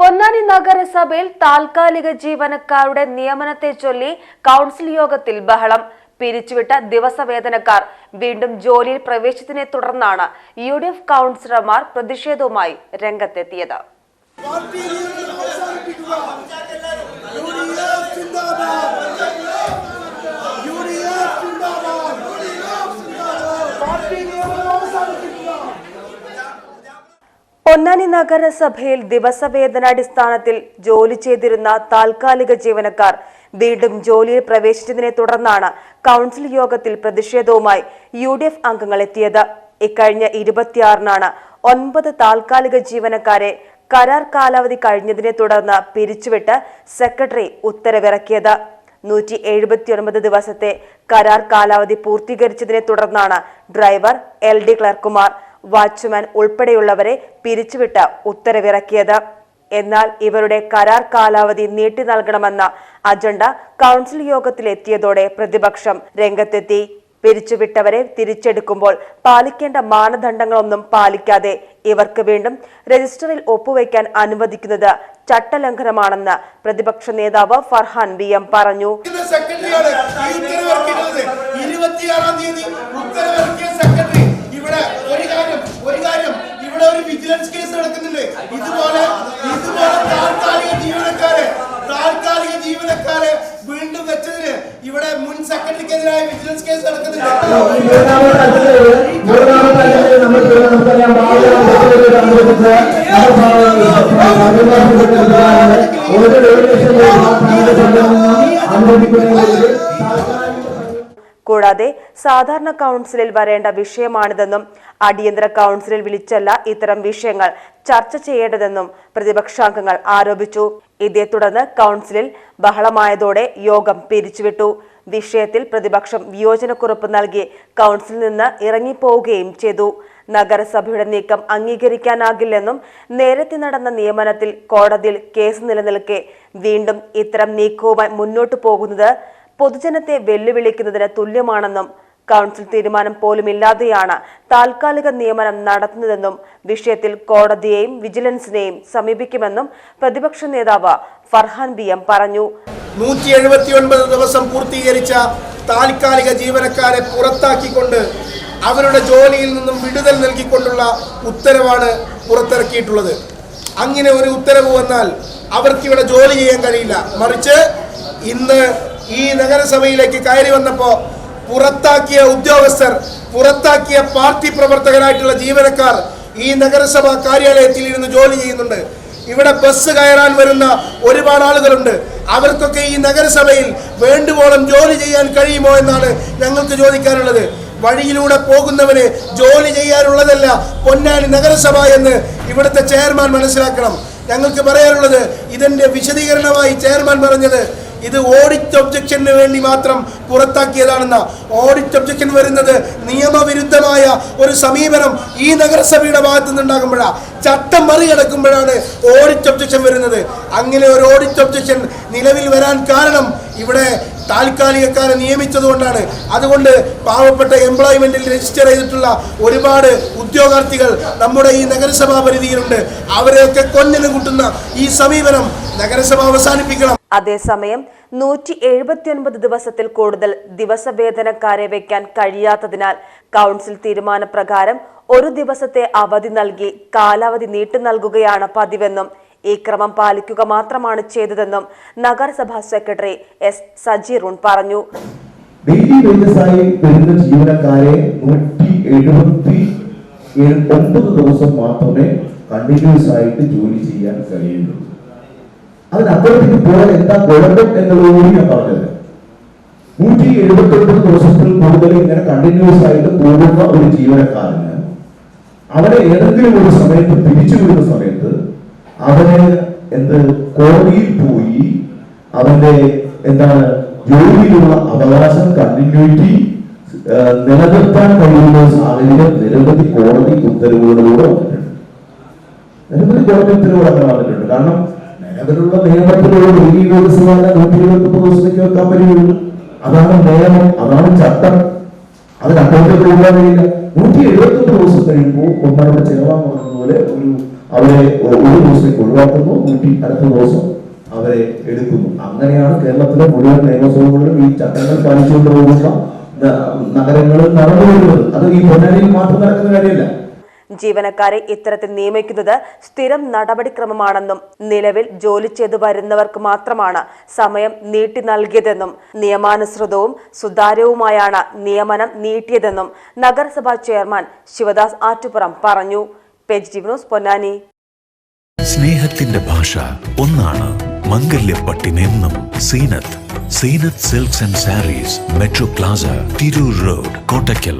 പൊന്നാനി നഗരസഭയിൽ താൽക്കാലിക ജീവനക്കാരുടെ നിയമനത്തെ ചൊല്ലി കൗൺസിൽ യോഗത്തിൽ ബഹളം. പിരിച്ചുവിട്ട ദിവസവേതനക്കാർ വീണ്ടും ജോലിയിൽ പ്രവേശിച്ചതിനെ തുടർന്നാണ് യു ഡി എഫ് കൗൺസിലർമാർ പ്രതിഷേധവുമായി രംഗത്തെത്തിയത് പാർട്ടി നിയമനം അവസാനിപ്പിക്കുക യുഡിഎഫ് സിന്ദാബാദ് യുഡിഎഫ് സിന്ദാബാദ് പാർട്ടി നിയമനം അവസാനിപ്പിക്കുക പൊന്നാനി നഗരസഭയിൽ ദിവസവേതനാടിസ്ഥാനത്തിൽ ജോലി ചെയ്തിരുന്ന താൽക്കാലിക ജീവനക്കാർ വീണ്ടും ജോലിയിൽ പ്രവേശിച്ചതിനെ തുടർന്നാണ് കൗൺസിൽ യോഗത്തിൽ പ്രതിഷേധവുമായി യു ഡി എഫ് അംഗങ്ങൾ എത്തിയത്. ഇക്കഴിഞ്ഞ ഇരുപത്തിയാറിനാണ് ഒൻപത് താൽക്കാലിക ജീവനക്കാരെ കരാർ കാലാവധി കഴിഞ്ഞതിനെ തുടർന്ന് പിരിച്ചുവിട്ട് സെക്രട്ടറി ഉത്തരവിറക്കിയത്. നൂറ്റി എഴുപത്തിയൊൻപത് ദിവസത്തെ കരാർ കാലാവധി പൂർത്തീകരിച്ചതിനെ തുടർന്നാണ് ഡ്രൈവർ എൽ ഡി ക്ലർക്കുമാർ വാച്ച്മാൻ ഉൾപ്പെടെയുള്ളവരെ പിരിച്ചുവിട്ട് ഉത്തരവിറക്കിയത്. എന്നാൽ ഇവരുടെ കരാർ കാലാവധി നീട്ടി നൽകണമെന്ന അജണ്ട കൗൺസിൽ യോഗത്തിലെത്തിയതോടെ പ്രതിപക്ഷം രംഗത്തെത്തി. പിരിച്ചുവിട്ടവരെ തിരിച്ചെടുക്കുമ്പോൾ പാലിക്കേണ്ട മാനദണ്ഡങ്ങളൊന്നും പാലിക്കാതെ ഇവർക്ക് വീണ്ടും രജിസ്റ്ററിൽ ഒപ്പുവയ്ക്കാൻ അനുവദിക്കുന്നത് ചട്ടലംഘനമാണെന്ന് പ്രതിപക്ഷ നേതാവ് ഫർഹാൻ ബി എം പറഞ്ഞു. ഇവിടെ ഒരു വിജിലൻസ് കേസ് നടക്കുന്നുണ്ട് ഇതുപോലെ ഇതുപോലെ താൽക്കാലിക ജീവനക്കാരെ താൽക്കാലിക ജീവനക്കാരെ വീണ്ടും വെച്ചതിന് ഇവിടെ മുൻ സെക്രട്ടറിക്കെതിരായ വിജിലൻസ് കേസ് നടക്കുന്നുണ്ട്. കൂടാതെ സാധാരണ കൗൺസിലിൽ വരേണ്ട വിഷയമാണിതെന്നും അടിയന്തര കൗൺസിലിൽ വിളിച്ചല്ല ഇത്തരം വിഷയങ്ങൾ ചർച്ച ചെയ്യേണ്ടതെന്നും പ്രതിപക്ഷാംഗങ്ങൾ ആരോപിച്ചു. ഇതേ തുടർന്ന് കൗൺസിലിൽ ബഹളമായതോടെ യോഗം പിരിച്ചുവിട്ടു. വിഷയത്തിൽ പ്രതിപക്ഷം വിയോജനക്കുറിപ്പ് നൽകി കൗൺസിലിൽ നിന്ന് ഇറങ്ങിപ്പോവുകയും ചെയ്തു. നഗരസഭയുടെ നീക്കം അംഗീകരിക്കാനാകില്ലെന്നും നേരത്തെ നടന്ന നിയമനത്തിൽ കോടതിയിൽ കേസ് നിലനിൽക്കെ വീണ്ടും ഇത്തരം നീക്കവുമായി മുന്നോട്ടു പോകുന്നത് പൊതുജനത്തെ വെല്ലുവിളിക്കുന്നതിന് തുല്യമാണെന്നും കൗൺസിൽ തീരുമാനം പോലുമില്ലാതെയാണ് താൽക്കാലിക നിയമനം നടത്തുന്നതെന്നും വിഷയത്തിൽ കോടതിയെയും വിജിലൻസിനെയും സമീപിക്കുമെന്നും പ്രതിപക്ഷ നേതാവ് ഫർഹാൻ ബി എം പറഞ്ഞു. നൂറ്റി എഴുപത്തി ഒൻപത് ദിവസം പൂർത്തീകരിച്ച താൽക്കാലിക ജീവനക്കാരെ പുറത്താക്കിക്കൊണ്ട് അവരുടെ ജോലിയിൽ നിന്നും വിടുതൽ നൽകിക്കൊണ്ടുള്ള ഉത്തരവാണ് പുറത്തിറക്കിയിട്ടുള്ളത്. അങ്ങനെ ഒരു ഉത്തരവ് വന്നാൽ അവർക്കിവിടെ ജോലി ചെയ്യാൻ കഴിയില്ല. മറിച്ച് ഇന്ന് ഈ നഗരസഭയിലേക്ക് കയറി വന്നപ്പോൾ പുറത്താക്കിയ ഉദ്യോഗസ്ഥർ പുറത്താക്കിയ പാർട്ടി പ്രവർത്തകരായിട്ടുള്ള ജീവനക്കാർ ഈ നഗരസഭാ കാര്യാലയത്തിൽ ഇരുന്ന് ജോലി ചെയ്യുന്നുണ്ട്. ഇവിടെ ബസ് കയറാൻ വരുന്ന ഒരുപാട് ആളുകളുണ്ട്. അവർക്കൊക്കെ ഈ നഗരസഭയിൽ വേണ്ടുവോളം ജോലി ചെയ്യാൻ കഴിയുമോ എന്നാണ് ഞങ്ങൾക്ക് ചോദിക്കാനുള്ളത്. വഴിയിലൂടെ പോകുന്നവന് ജോലി ചെയ്യാനുള്ളതല്ല പൊന്നാനി നഗരസഭ എന്ന് ഇവിടുത്തെ ചെയർമാൻ മനസ്സിലാക്കണം. ഞങ്ങൾക്ക് പറയാനുള്ളത് ഇതിന്റെ വിശദീകരണമായി ചെയർമാൻ പറഞ്ഞത് ഇത് ഓഡിറ്റ് ഒബ്ജക്ഷന് വേണ്ടി മാത്രം പുറത്താക്കിയതാണെന്ന ഓഡിറ്റ് ഒബ്ജക്ഷൻ വരുന്നത് നിയമവിരുദ്ധമായ ഒരു സമീപനം ഈ നഗരസഭയുടെ ഭാഗത്തു നിന്നുണ്ടാകുമ്പോഴാണ് ചട്ടം മറികടക്കുമ്പോഴാണ് ഓഡിറ്റ് ഒബ്ജക്ഷൻ വരുന്നത്. അങ്ങനെ ഒരു ഓഡിറ്റ് ഒബ്ജക്ഷൻ നിലവിൽ വരാൻ കാരണം ഇവിടെ താൽക്കാലികക്കാരെ നിയമിച്ചതുകൊണ്ടാണ്. അതുകൊണ്ട് പാവപ്പെട്ട എംപ്ലോയ്മെന്റിൽ രജിസ്റ്റർ ചെയ്തിട്ടുള്ള ഒരുപാട് ഉദ്യോഗാർത്ഥികൾ നമ്മുടെ ഈ നഗരസഭാ പരിധിയിലുണ്ട്. അവരെയൊക്കെ കൊന്നിനും കൂട്ടുന്ന ഈ സമീപനം നഗരസഭ അവസാനിപ്പിക്കണം. അതേസമയം നൂറ്റി എഴുപത്തിയൊൻപത് ദിവസത്തിൽ കൂടുതൽ ദിവസവേതനക്കാരെ വയ്ക്കാൻ കഴിയാത്തതിനാൽ കൗൺസിൽ തീരുമാനപ്രകാരം ഒരു ദിവസത്തെ അവധി നൽകി കാലാവധി നീട്ടി നൽകുകയാണ് പതിവെന്നും ഈ ക്രമം പാലിക്കുക മാത്രമാണ് ചെയ്തതെന്നും നഗരസഭാ സെക്രട്ടറി എസ് സജീറുൺ പറഞ്ഞു. ജീവനക്കാരെ നൂറ്റി എഴുപത്തി ഒൻപത് ദിവസം മാത്രമേ കണ്ടിന്യൂസ് ആയിട്ട് ജോലി ചെയ്യാൻ കഴിയുള്ളൂ. അതിനപ്പുറത്തേക്ക് പോയാൽ എന്താ കുഴപ്പം എന്നുള്ളതുകൂടി ഞാൻ പറഞ്ഞത്. നൂറ്റി എഴുപത്തി ഒൻപത് ദിവസത്തിൽ കൂടുതൽ ഇങ്ങനെ കണ്ടിന്യൂസ് ആയിട്ട് പോകുന്ന ഒരു ജീവനക്കാരന് അവരെ ഏതെങ്കിലും ഒരു സമയത്ത് പിരിച്ചു വിടുന്ന സമയത്ത് അവന് എന്ത് കോടതിയിൽ പോയി അവന്റെ എന്താണ് ജോലിയിലുള്ള അവകാശം കണ്ടിന്യൂറ്റി നിലനിർത്താൻ കഴിയുന്ന സാഹചര്യം നിരവധി കോടതി ഉത്തരവുകളിലൂടെ വന്നിട്ടുണ്ട്. നിരവധി കോടതി ഉത്തരവുകൾ അങ്ങനെ വന്നിട്ടുണ്ട്. കാരണം നിലവിലുള്ള നിയമത്തിലുള്ള ഡെയിലി ദിവസമല്ല നൂറ്റി ഇരുപത്തി ദിവസത്തേക്ക് വെക്കാൻ പറ്റുകയുള്ളൂ അതാണ് നിയമം അതാണ് ചട്ടം. അതിനപ്പുറത്തേക്ക് പോകാൻ കഴിയില്ല നൂറ്റി എഴുപത്തി ദിവസം കഴിയുമ്പോൾ ഒന്നാമത്തെ ചെലവാൻ പറഞ്ഞതുപോലെ ഒരു അവരെ ഒരു ദിവസത്തേക്ക് ഒഴിവാക്കുന്നു നൂറ്റി അടുത്ത ദിവസം അവരെ എടുക്കുന്നു. അങ്ങനെയാണ് കേരളത്തിലെ മുഴുവൻ നിയമസഭകളിലും ഈ ചട്ടങ്ങൾ പാലിച്ചുകൊണ്ട് പോകുന്ന നഗരങ്ങളിൽ നടന്നു വരുന്നത് അത് ഈ പൊന്നാനിയിൽ മാത്രം നടക്കുന്ന കാര്യമല്ല. ജീവനക്കാരെ ഇത്തരത്തിൽ നിയമിക്കുന്നത് സ്ഥിരം നടപടിക്രമമാണെന്നും നിലവിൽ ജോലി ചെയ്തു വരുന്നവർക്ക് മാത്രമാണ് സമയം നീട്ടി നൽകിയതെന്നും നിയമാനുസൃതവും സുതാര്യവുമായാണ് നിയമനം നീട്ടിയതെന്നും നഗരസഭാ ചെയർമാൻ ശിവദാസ് ആറ്റുപുറം പറഞ്ഞു. Page news Ponnani. സ്നേഹത്തിന്റെ ഭാഷ ഒന്നാണ് മംഗല്യപ്പട്ടിനെന്നും Seenath. Seenath silks and sarees metro plaza Tirur road Kottakkal.